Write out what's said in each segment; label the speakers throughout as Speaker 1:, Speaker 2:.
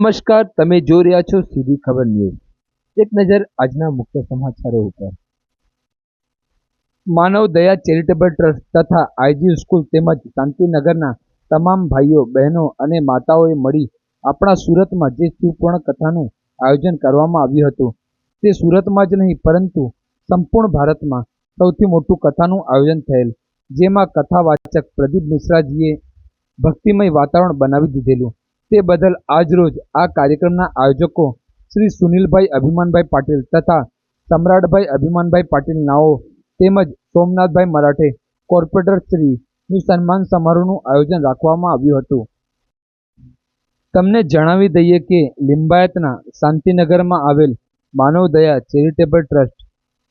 Speaker 1: નમસ્કાર, તમે જોઈ રહ્યા છો સીધી ખબર ન્યૂઝ. એક નજર આજના મુખ્ય સમાચારો ઉપર. માનવ દયા ચેરિટેબલ ટ્રસ્ટ તથા આઈજી સ્કૂલ તેમજ શાંતિનગરના તમામ ભાઈઓ, બહેનો અને માતાઓએ મળી આપણા સુરતમાં જે શિવપૂર્ણ કથાનું આયોજન કરવામાં આવ્યું હતું. તે સુરતમાં જ નહીં, પરંતુ સંપૂર્ણ ભારતમાં સૌથી મોટું કથાનું આયોજન થયેલ, જેમાં કથાવાચક પ્રદીપ મિશ્રાજીએ ભક્તિમય વાતાવરણ બનાવી દીધેલું. તે બદલ આજરોજ આ કાર્યક્રમના આયોજકો શ્રી સુનિલભાઈ અભિમાનભાઈ પાટીલ તથા સમ્રાટભાઈ અભિમાનભાઈ પાટીલ નાઓ તેમજ સોમનાથભાઈ મરાઠે કોર્પોરેટર શ્રીનું સન્માન સમારોહનું આયોજન રાખવામાં આવ્યું હતું. તમને જણાવી દઈએ કે લિંબાયતના શાંતિનગરમાં આવેલ માનવ Daya charitable trust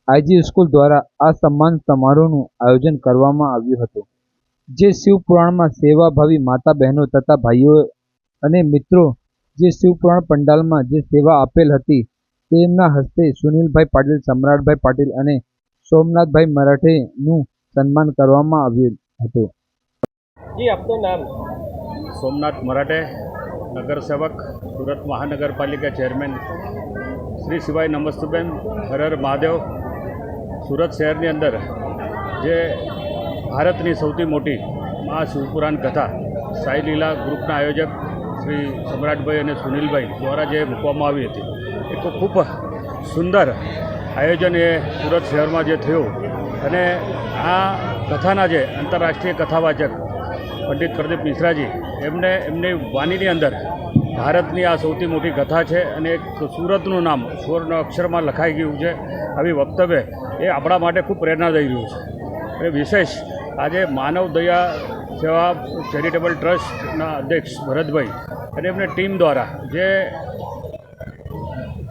Speaker 1: IG school દ્વારા આ સન્માન સમારોહનું આયોજન કરવામાં આવ્યું હતું. જે શિવપુરાણમાં સેવાભાવી માતા બહેનો તથા ભાઈઓ અને મિત્રો જે શિવપુરાણ પંડાલમાં જે સેવા આપેલ હતી તેમના હસ્તે સુનિલભાઈ પાટીલ સમ્રાટભાઈ પાટીલ અને સોમનાથભાઈ મરાઠેનું સન્માન કરવામાં આવ્યું હતું.
Speaker 2: જી આપનું નામ?
Speaker 3: સોમનાથ મરાઠે નગરસેવક સુરત મહાનગરપાલિકા ચેરમેન. શ્રી શિવાય નમસ્તુબેન હર હર મહાદેવ. સુરત શહેરની અંદર જે ભારતની સૌથી મોટી મહા શિવપુરાણ કથા સાઈ લીલા ગ્રુપના આયોજક શ્રી સમ્રાટભાઈ અને સુનિલભાઈ દ્વારા જે મૂકવામાં આવી હતી, એ તો ખૂબ સુંદર આયોજન એ સુરત શહેરમાં જે થયું અને આ કથાના જે આંતરરાષ્ટ્રીય કથાવાચક પંડિત પ્રદીપ મિશ્રાજી, એમને એમની વાણીની અંદર ભારતની આ સૌથી મોટી કથા છે અને એક સુરતનું નામ સુવર્ણ અક્ષરમાં લખાઈ ગયું છે. આવી વક્તવ્ય એ આપણા માટે ખૂબ પ્રેરણાદાયી રહ્યું છે. એ વિશેષ આજે માનવ દયા સેવા ચેરિટેબલ ટ્રસ્ટના અધ્યક્ષ ભરતભાઈ અને એમની ટીમ દ્વારા જે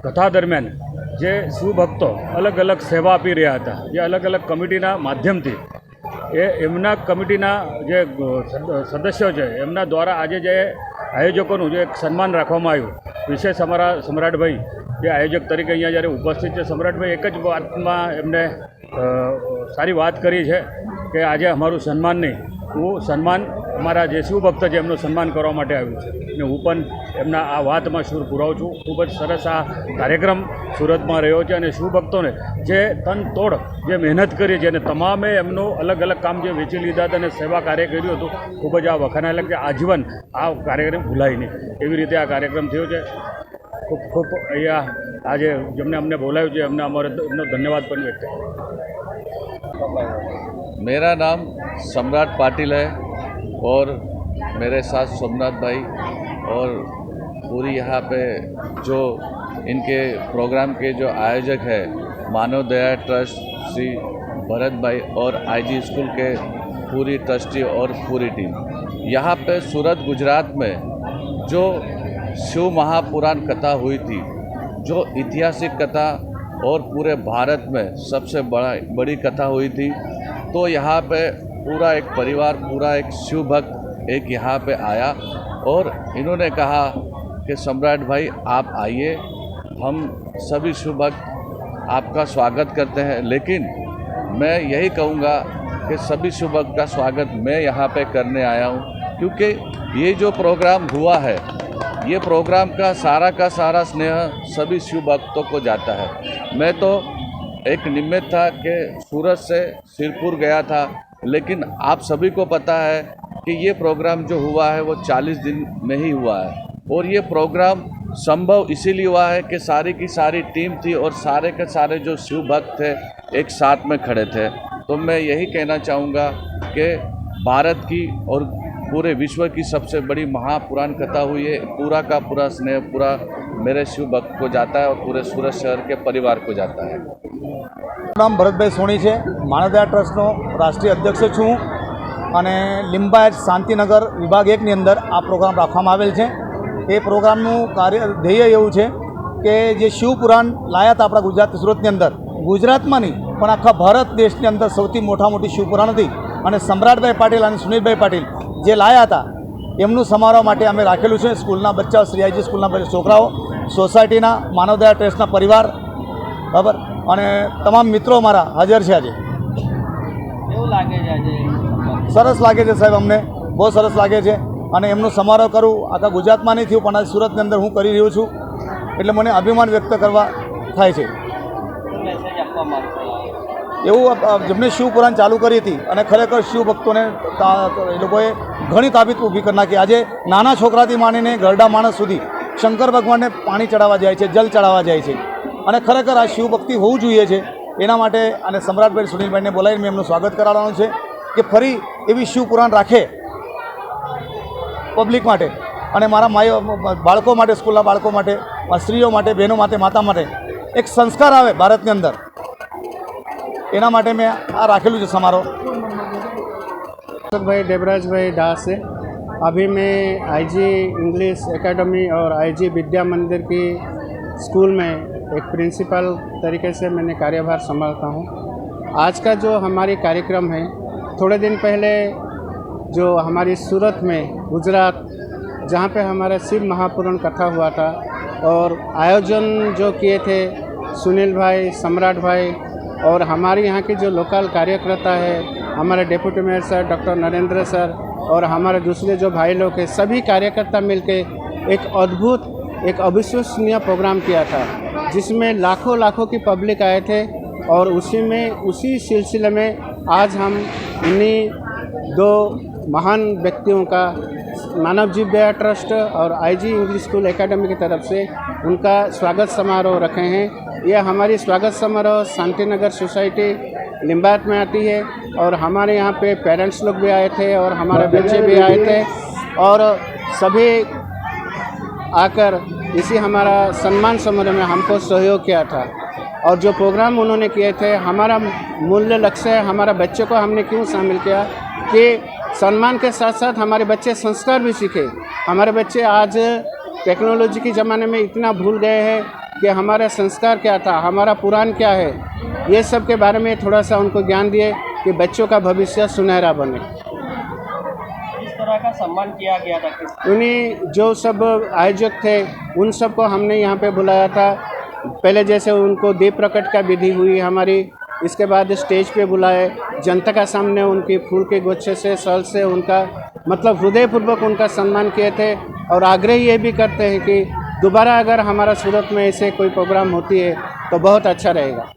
Speaker 3: કથા દરમિયાન જે સુભક્તો અલગ અલગ સેવા આપી રહ્યા હતા, જે અલગ અલગ કમિટીના માધ્યમથી એ એમના કમિટીના જે સદ- સદસ્યો છે, એમના દ્વારા આજે જે આયોજકોનું જે એક સન્માન રાખવામાં આવ્યું. વિશેષ અમારા સમ્રાટભાઈ, જે આયોજક તરીકે અહીંયા જ્યારે ઉપસ્થિત છે, સમ્રાટભાઈ એક જ વાતમાં એમને સારી વાત કરી છે કે આજે અમારું સન્માન નહીં. હું સન્માન અમારા જે શિવભક્ત છે એમનું સન્માન કરવા માટે આવ્યું છે. અને હું પણ એમના આ વાતમાં સુર પુરાવું છું. ખૂબ જ સરસ આ કાર્યક્રમ સુરતમાં રહ્યો છે અને શિવભક્તોને જે તન તોડ, જે મહેનત કરી છે અને તમામે એમનું અલગ અલગ કામ જે વેચી લીધા હતા અને સેવા કાર્ય કર્યું હતું, ખૂબ જ આ વખાણાયેલા કે આજીવન આ કાર્યક્રમ ભૂલાય નહીં. એવી રીતે આ કાર્યક્રમ થયો છે. ખૂબ ખૂબ અહીંયા આજે જેમને અમને બોલાવ્યું છે એમને અમારે એમનો ધન્યવાદ પણ વ્યક્ત કર્યો
Speaker 4: मेरा नाम सम्राट पाटिल है और मेरे साथ सोमनाथ भाई और पूरी यहाँ पे जो इनके प्रोग्राम के जो आयोजक है मानव दया ट्रस्ट श्री भरत भाई और आईजी स्कूल के पूरी ट्रस्टी और पूरी टीम यहाँ पे सूरत गुजरात में जो शिव महापुराण कथा हुई थी, जो ऐतिहासिक कथा और पूरे भारत में सबसे बड़ा, बड़ी कथा हुई थी। तो यहाँ पे पूरा एक परिवार, पूरा एक शिव भक्त एक यहाँ पे आया और इन्होंने कहा कि, सम्राट भाई, आप आइए, हम सभी शिव भक्त आपका स्वागत करते हैं। लेकिन मैं यही कहूँगा कि सभी शिव भक्त का स्वागत मैं यहाँ पे करने आया हूँ, क्योंकि ये जो प्रोग्राम हुआ है ये प्रोग्राम का सारा का सारा स्नेह सभी शिव भक्तों को जाता है। मैं तो एक निमित्त था कि सूरत से सिरपुर गया था, लेकिन आप सभी को पता है कि ये प्रोग्राम जो हुआ है वो 40 दिन में ही हुआ है। और ये प्रोग्राम संभव इसीलिए हुआ है कि सारी की सारी टीम थी और सारे के सारे जो शिव भक्त थे एक साथ में खड़े थे। तो मैं यही कहना चाहूँगा कि भारत की और पूरे विश्व की सबसे बड़ी महापुराण कथा हुई है पूरा का पूरा स्नेह पूरा मेरे शिव भक्त को जाता है और पूरे सूरत शहर के परिवार को जाता है
Speaker 5: નામ ભરતભાઈ સોની છે માનવદયા ટ્રસ્ટનો રાષ્ટ્રીય અધ્યક્ષ છું અને લિંબાયત શાંતિનગર વિભાગ એકની અંદર આ પ્રોગ્રામ રાખવામાં આવેલ છે એ પ્રોગ્રામનું કાર્ય ધ્યેય એવું છે કે જે શિવપુરાણ લાયા હતા આપણા ગુજરાત સુરતની અંદર ગુજરાતમાં નહીં પણ આખા ભારત દેશની અંદર સૌથી મોટા મોટી શિવપુરાણ હતી અને સમ્રાટભાઈ પાટીલ અને સુનિલભાઈ પાટીલ જે લાયા હતા એમનું સમારોહ માટે અમે રાખેલું છે. સ્કૂલના બચ્ચાઓ શ્રીઆઈજી સ્કૂલના છોકરાઓ સોસાયટીના માનવદયા ટ્રસ્ટના પરિવાર બરાબર? અને તમામ મિત્રો મારા હાજર છે આજે.
Speaker 2: કેવું લાગે છે આજે?
Speaker 5: સરસ લાગે છે સાહેબ અમને. બહુ સરસ લાગે છે. અને એમનો સમારોહ કરું આખા ગુજરાતમાં નહીં થયું પણ આજે સુરતની અંદર હું કરી રહ્યો છું. એટલે મને અભિમાન વ્યક્ત કરવા થાય છે.
Speaker 2: મેસેજ આપવા
Speaker 5: એવું જેમણે શિવ પુરાણ ચાલુ કરી હતી અને ખરેખર શિવ ભક્તોને એ લોકોએ ઘણી તાબીત ઊભી કરી નાખી. આજે નાના છોકરાથી માંડીને ગરડા માણસ સુધી શંકર ભગવાનને પાણી ચડાવવા જાય છે, જલ ચડાવવા જાય છે. અને ખરેખર આ શિવભક્તિ હોવું જોઈએ છે. એના માટે અને સમ્રાટભાઈ સુનિલભાઈને બોલાવીને એમનું સ્વાગત કરાવવાનું છે કે ફરી એવી શિવ પુરાણ રાખે પબ્લિક માટે અને મારા માય બાળકો માટે, સ્કૂલના બાળકો માટે સ્ત્રીઓ માટે, બહેનો માટે, માતા માટે એક સંસ્કાર આવે ભારતની અંદર. એના માટે મેં આ રાખેલું છે સમારોહ
Speaker 6: भाई देवराज भाई दास से अभी मैं आईजी इंग्लिश एकेडमी और आईजी विद्या मंदिर की स्कूल में एक प्रिंसिपल तरीके से मैंने कार्यभार संभालता हूँ आज का जो हमारी कार्यक्रम है थोड़े दिन पहले जो हमारी सूरत में गुजरात जहाँ पे हमारा शिव महापुराण कथा हुआ था और आयोजन जो किए थे सुनील भाई सम्राट भाई और हमारे यहाँ के जो लोकल कार्यकर्ता है, हमारे deputy mayor sir, doctor Narendra sir और हमारे दूसरे जो भाई लोग हैं, सभी कार्यकर्ता मिलके एक अद्भुत, एक अविश्वसनीय प्रोग्राम किया था, जिसमें लाखों लाखों की पब्लिक आए थे और उसी में, उसी सिलसिले में आज हम इन्हीं दो महान व्यक्तियों का मानव जीव दया ट्रस्ट और आईजी इंग्लिश स्कूल एकेडमी की तरफ़ से उनका स्वागत समारोह रखे हैं। यह हमारी स्वागत समारोह शांति नगर सोसाइटी लिम्बायत में आती है और हमारे यहाँ पे पेरेंट्स लोग भी आए थे और हमारे बच्चे भी आए थे और सभी आकर इसी हमारा सम्मान समारोह में हमको सहयोग किया था। और जो प्रोग्राम उन्होंने किए थे हमारा मूल्य लक्ष्य है हमारा बच्चे को हमने क्यों शामिल किया कि सम्मान के साथ साथ हमारे बच्चे संस्कार भी सीखे। हमारे बच्चे आज टेक्नोलॉजी के ज़माने में इतना भूल गए हैं कि हमारा संस्कार क्या था हमारा पुराण क्या है? ये सब के बारे में थोड़ा सा उनको ज्ञान दिए कि बच्चों का भविष्य सुनहरा बने।
Speaker 2: किस तरह का सम्मान किया गया था?
Speaker 6: उन्हीं जो सब आयोजक थे उन सबको हमने यहाँ पे बुलाया था। पहले जैसे उनको दीप प्रकट का विधि हुई हमारी इसके बाद स्टेज पे बुलाए। जनता का सामने उनकी फूल के गुच्छे से सल से उनका मतलब हृदयपूर्वक उनका सम्मान किए थे और आग्रह ये भी करते हैं कि दोबारा अगर हमारा सूरत में ऐसे कोई प्रोग्राम होती है तो बहुत अच्छा रहेगा।